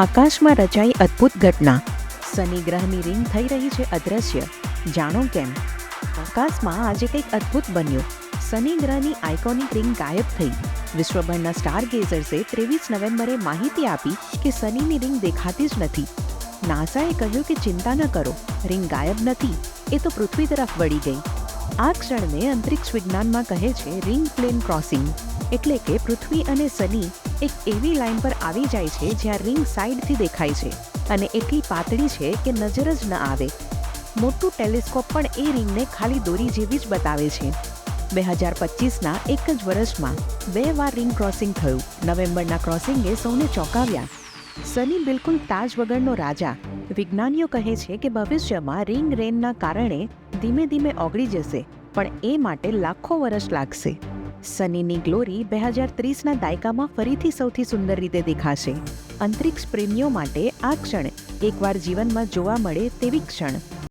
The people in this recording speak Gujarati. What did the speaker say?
આકાશમાં રચાઈ અદ્ભુત ઘટના. શનિ ગ્રહની રિંગ થઈ રહી છે અદ્રશ્ય. જાણો કેમ? આકાશમાં આજે કંઈક અદ્ભુત બન્યું. શનિ ગ્રહની આઇકોનિક રિંગ ગાયબ થઈ. વિશ્વભરના સ્ટાર ગેઝર્સે ત્રેવીસ નવેમ્બરે માહિતી આપી કે શનિની રિંગ દેખાતી જ નથી. નાસાએ કહ્યું કે ચિંતા ન કરો રિંગ ગાયબ નથી, એ તો પૃથ્વી તરફ વળી ગઈ. આ ક્ષણને અંતરિક્ષ વિજ્ઞાનમાં કહે છે રિંગ પ્લેન ક્રોસિંગ એટલે કે પૃથ્વી અને શનિ એક એવી લાઇન પર આવી જાય છે જ્યાં રિંગ સાઈડથી દેખાય છે અને એટલી પાતળી છે કે નજર જ ન આવે. મોટું ટેલિસ્કોપ પણ એ રિંગને ખાલી દોરી જેવી જ બતાવે છે. બે હજાર પચીસના એક જ વર્ષમાં બે વાર રિંગ ક્રોસિંગ થયું. નવેમ્બરના ક્રોસિંગે સૌને ચોંકાવ્યા. સની બિલકુલ તાજ વગરનો રાજા. વિજ્ઞાનીઓ કહે છે કે ભવિષ્યમાં રિંગ રેનના કારણે ધીમે ધીમે ઓગળી જશે, પણ એ માટે લાખો વર્ષ લાગશે. સનીની ગ્લોરી બે હજાર ત્રીસના દાયકામાં ફરીથી સૌથી સુંદર રીતે દેખાશે. અંતરિક્ષ પ્રેમીઓ માટે આ ક્ષણ એકવાર જીવનમાં જોવા મળે તેવી ક્ષણ.